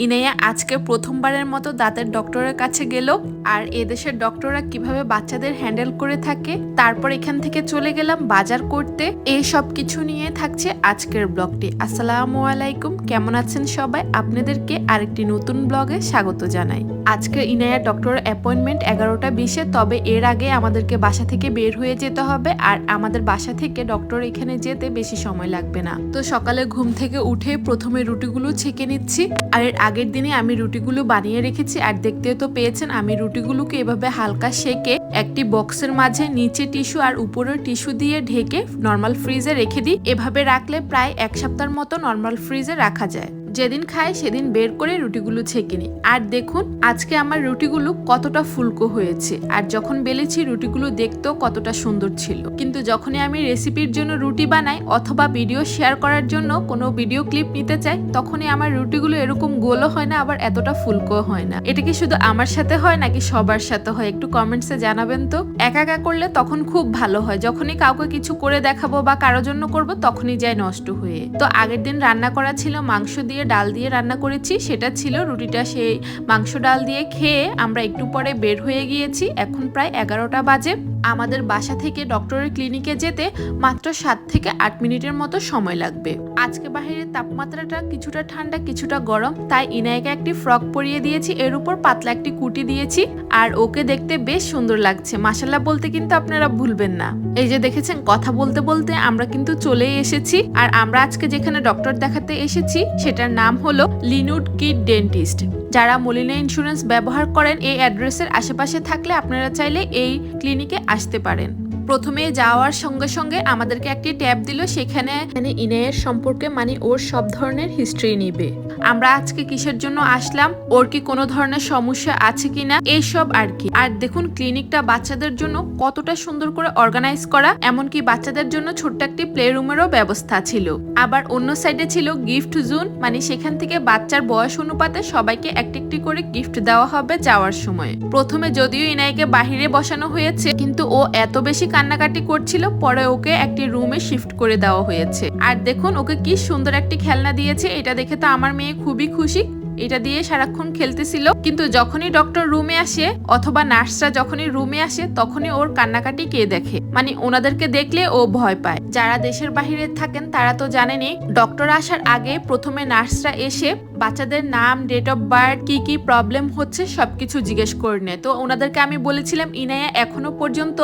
ইনাইয়া আজকে প্রথমবারের মতো দাঁতের ডক্টরের কাছে গেল, আর এদেশের ডক্টররা কীভাবে বাচ্চাদের হ্যান্ডেল করে থাকে, তারপর এখান থেকে চলে গেলাম বাজার করতে। এই সব কিছু নিয়ে থাকছে আজকের ব্লগটি। আসসালামু আলাইকুম, কেমন আছেন সবাই? আপনাদেরকে আরেকটি নতুন ব্লগে স্বাগত জানাই। আজকে ইনায়া ডক্টর অ্যাপয়েন্টমেন্ট এগারোটা বিশে, তবে এর আগে আমাদেরকে বাসা থেকে বের হয়ে যেতে হবে, আর আমাদের বাসা থেকে ডক্টর এখানে যেতে বেশি সময় লাগবে না। তো সকালে ঘুম থেকে উঠে প্রথমে রুটিগুলো ছেঁকে নিচ্ছি, আর এর আগের দিনে আমি রুটিগুলো বানিয়ে রেখেছি আর দেখতে তো পেয়েছেন, আমি রুটিগুলোকে এভাবে হালকা সেকে একটি বক্সের মাঝে নিচে টিস্যু আর উপরের টিস্যু দিয়ে ঢেকে নর্মাল ফ্রিজে রেখে দিই। এভাবে রাখলে প্রায় এক সপ্তাহের মতো নর্মাল ফ্রিজে রাখা যায়। যেদিন খাই সেদিন বের করে রুটিগুলো ছেঁকে নিই। আর দেখুন, আজকে আমার রুটিগুলো কতটা ফুলকো হয়েছে আর যখন বেলেছি রুটিগুলো দেখতেও কতটা সুন্দর ছিল। কিন্তু যখনই আমি রেসিপির জন্য রুটি বানাই অথবা ভিডিও শেয়ার করার জন্য কোনো ভিডিও ক্লিপ নিতে চাই, তখনই আমার রুটিগুলো এরকম গোলও হয় না, আবার এতটা ফুলকো হয় না। এটা কি শুধু আমার সাথে হয় নাকি সবার সাথে হয়? একটু কমেন্টসে জানাবেন তো। একা একা করলে তখন খুব ভালো হয়। যখনই কাউকে কিছু করে দেখাবো বা কারও জন্য করব, তখনই যায় নষ্ট হয়ে। তো আগের দিন রান্না করা ছিল মাংস দিয়ে ডাল দিয়ে রান্না করেছি, সেটা ছিল রুটিটা সেই মাংস ডাল দিয়ে খেয়ে আমরা একটু পরে বের হয়ে গিয়েছি। এখন প্রায় এগারোটা বাজে। আমাদের বাসা থেকে ডক্টরের ক্লিনিকে যেতে মাত্র সাত থেকে আট মিনিটের মতো সময় লাগবে। আজকে বাহিরের তাপমাত্রাটা কিছুটা ঠান্ডা, কিছুটা গরম, তাই ইনায়কে একটি ফ্রক পরিয়ে দিয়েছি, এর উপর পাতলা একটি কুটি দিয়েছি, আর ওকে দেখতে বেশ সুন্দর লাগছে। মাসাল্লাহ বলতে কিন্তু আপনারা ভুলবেন না। এই যে দেখেছেন, কথা বলতে বলতে আমরা কিন্তু চলেই এসেছি, আর আমরা আজকে যেখানে ডক্টর দেখাতে এসেছি, সেটার নাম হলো লিনুড কিড ডেন্টিস্ট। যারা মলিনা ইন্স্যুরেন্স ব্যবহার করেন, এই অ্যাড্রেসের আশেপাশে থাকলে আপনারা চাইলে এই ক্লিনিকে আসতে পারেন প্রথমে যাওয়ার সঙ্গে সঙ্গে আমাদেরকে একটি ট্যাব দিল, সেখানে মানে ইনায়ের সম্পর্কে মানে ওর সব ধরনের হিস্ট্রি নিবে। আমরা আজকে কিসের জন্য আসলাম? ওর কি কোনো ধরনের সমস্যা আছে কিনা? এইসব আর কি। আর দেখুন ক্লিনিকটা বাচ্চাদের জন্য কতটা সুন্দর করে অর্গানাইজ করা, এমনকি বাচ্চাদের জন্য ছোট্ট একটি প্লে রুমেরও ব্যবস্থা ছিল। আবার অন্য সাইডে ছিল গিফট জোন মানে সেখান থেকে বাচ্চার বয়স অনুপাতে সবাইকে একটি একটি করে গিফট দেওয়া হবে যাওয়ার সময়। প্রথমে যদিও ইনাইকে বাহিরে বসানো হয়েছে, কিন্তু ও এত বেশি কান্নাকাটি করছিল, পরে ওকে একটি রুমে শিফট করে দেওয়া হয়েছে। আর দেখুন, ওকে কি সুন্দর একটি খেলনা দিয়েছে, এটা দেখে তো আমার মেয়ে খুবই খুশি। এটা দিয়ে সারাক্ষণ খেলতেছিল। কিন্তু যখনই ডক্টর রুমে আসে অথবা নার্সরা যখনই রুমে আসে, তখনই ওর কান্নাকাটি কে দেখে? মানে ওনাদেরকে দেখলে ও ভয় পায়। যারা দেশের বাহিরে থাকেন, তারা তো জানেনই ডক্টর আসার আগে প্রথমে নার্সরা এসে বাচ্চাদের নাম ডেট অফ বার্থ কি কি প্রবলেম হচ্ছে সবকিছু জিজ্ঞেস করে নেয়। তো ওনাদেরকে আমি বলেছিলাম, ইনায়া এখনও পর্যন্ত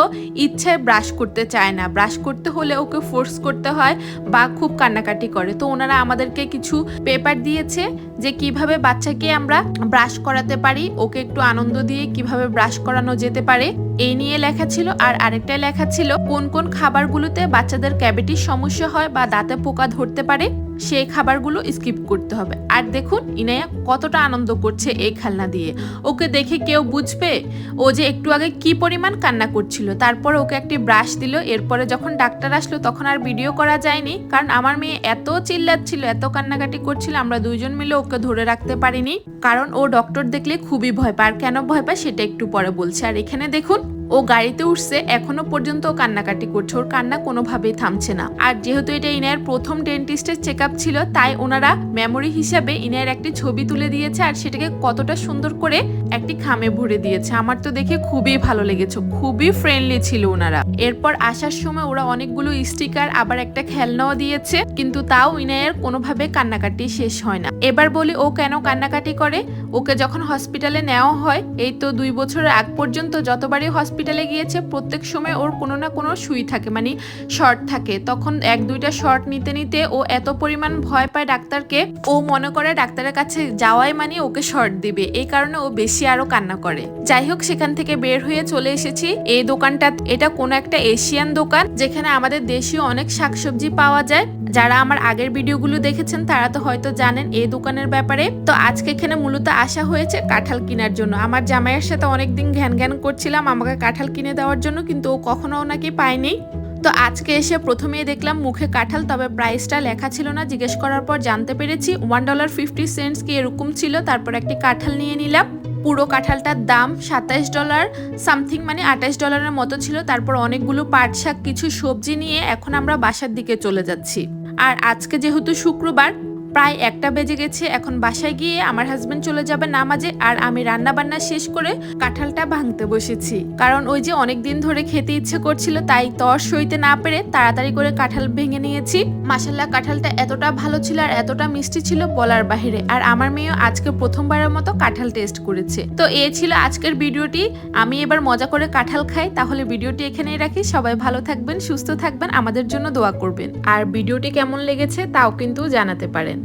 ইচ্ছায় ব্রাশ করতে চায় না। ব্রাশ করতে হলে ওকে ফোর্স করতে হয় বা খুব কান্নাকাটি করে। তো ওনারা আমাদেরকে কিছু পেপার দিয়েছে যে কীভাবে বাচ্চাকে আমরা ব্রাশ করাতে পারি, ওকে একটু আনন্দ দিয়ে কীভাবে ব্রাশ করানো যেতে পারে, এই নিয়ে লেখা ছিল। আর আরেকটা লেখা ছিল, কোন কোন খাবারগুলোতে বাচ্চাদের ক্যাভিটির সমস্যা হয় বা দাঁতে পোকা ধরতে পারে সেই খাবারগুলো স্কিপ করতে হবে। আর দেখুন, ইনায়া কতটা আনন্দ করছে এই খেলনা দিয়ে। ওকে দেখে কেউ বুঝবে? ও যে একটু আগে কি পরিমাণ কান্না করছিল। তারপর ওকে একটি ব্রাশ দিল। এরপরে যখন ডাক্তার আসলো, তখন আর ভিডিও করা যায়নি। কারণ আমার মেয়ে এত চিল্লাচ্ছিল, এত কান্নাকাটি করছিল, আমরা দুইজন মিলে ওকে ধরে রাখতে পারিনি। কারণ ও ডক্টর দেখলে খুবই ভয় পায়। আর কেন ভয় পায় সেটা একটু পরে বলছে। আর এখানে দেখুন ও গাড়িতে উঠছে, এখনও পর্যন্ত কান্নাকাটি করছে। ওর কান্না কোনোভাবেই থামছে না। আর যেহেতু এটা ইনায়ের প্রথম ডেন্টিস্টের চেক ছিল, তাই ওনারা মেমোরি হিসাবে ইনায়ের একটি ছবি তুলে দিয়েছে আর সেটাকে কতটা সুন্দর করে একটি খামে ভরে দিয়েছে। আমার তো দেখে খুবই ভালো লেগেছে, খুবই ফ্রেন্ডলি ছিল ওনারা। এরপর আসার সময় ওরা অনেকগুলো স্টিকার আবার একটা খেলনাও দিয়েছে, কিন্তু তাও ইনায়ের কোনোভাবে কান্নাকাটি শেষ হয় না। এবার বলি ও কেন কান্নাকাটি করে? ওকে যখন হসপিটালে নেওয়া হয়, এই তো দুই বছরের আগ পর্যন্ত যতবারই হসপিটালে গিয়েছে, প্রত্যেক সময় ওর কোনো না কোনো সুই থাকে মানে শর্ট থাকে। তখন এক, দুইটা শর্ট নিতে নিতে ও এত পরিমাণ ভয় পায় ডাক্তারকে, ও মনে করে ডাক্তারের কাছে যাওয়াই মানে ওকে শর্ট দিবে। এই কারণে ও বেশি আরও কান্না করে। যাই হোক, সেখান থেকে বের হয়ে চলে এসেছি। এই দোকানটা, এটা কোনো একটা এশিয়ান দোকান, যেখানে আমাদের দেশীয় অনেক শাকসবজি পাওয়া যায়। যারা আমার আগের ভিডিওগুলো দেখেছেন, তারা তো হয়তো জানেন এই দোকানের ব্যাপারে। তো আজকে এখানে মূলত আসা হয়েছে কাঁঠাল কেনার জন্য। আমার জামাইয়ের সাথে অনেকদিন ঘ্যান ঘ্যান করছিলাম আমাকে কাঁঠাল কিনে দেওয়ার জন্য, কিন্তু ও কখনো নাকি পায়নি। তো আজকে এসে প্রথমেই দেখলাম মুখে কাঁঠাল, তবে প্রাইসটা লেখা ছিল না। জিজ্ঞেস করার পর জানতে পেরেছি ওয়ান ডলার ফিফটি সেন্টস কি এরকম ছিল। তারপর একটি কাঁঠাল নিয়ে নিলাম। পুরো কাঁঠালটার দাম সাতাইশ ডলার সামথিং মানে আঠাইশ ডলারের মতো ছিল। তারপর অনেকগুলো পাট শাক, কিছু সবজি নিয়ে এখন আমরা বাসার দিকে চলে যাচ্ছি। আর আজকে যেহেতু শুক্রবার প্রায় একটা বেজে গেছে, এখন বাসায় গিয়ে আমার হাজবেন্ড চলে যাবে নামাজে আর আমি রান্না বান্না শেষ করে কাঁঠালটা ভাঙতে বসেছি। কারণ ওই যে অনেক দিন ধরে খেতে ইচ্ছে করছিল, তাই তর সইতে না পেরে তাড়াতাড়ি করে কাঁঠাল ভেঙে নিয়েছি। মাসাল্লাহ কাঁঠালটা এতটা ভালো ছিল আর এতটা মিষ্টি ছিল বলার বাহিরে, আর আমার মেয়েও আজকে প্রথমবারের মতো কাঁঠাল টেস্ট করেছে। তো এ ছিল আজকের ভিডিওটি, আমি এবার মজা করে কাঁঠাল খাই, তাহলে ভিডিওটি এখানেই রাখি, সবাই ভালো থাকবেন, সুস্থ থাকবেন, আমাদের জন্য দোয়া করবেন। আর ভিডিওটি কেমন লেগেছে, তাও কিন্তু জানাতে পারেন।